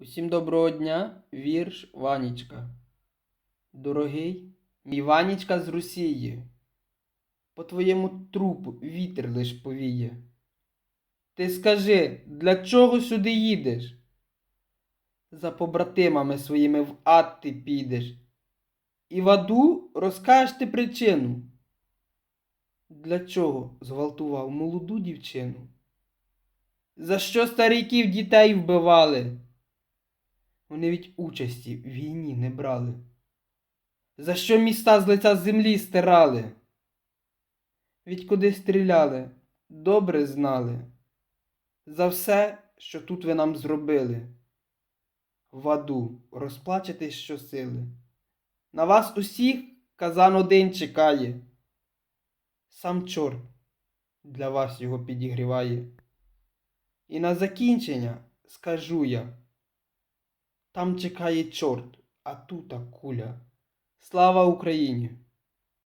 Усім доброго дня, вірш Ванічка. Дорогий мій Ванічка з Росії, по твоєму трупу вітер лиш повіє. Ти скажи, для чого сюди їдеш? За побратимами своїми в ад ти підеш, і в аду розкажеш ти причину. Для чого зґвалтував молоду дівчину? За що стариків дітей вбивали? Вони від участі в війні не брали. За що міста з лиця землі стирали? Від куди стріляли, добре знали. За все, що тут ви нам зробили. В аду розплачетесь щосили. На вас усіх казан один чекає. Сам чорт для вас його підігріває. І на закінчення скажу я. Там чекає чорт, а тута куля. Слава Україні!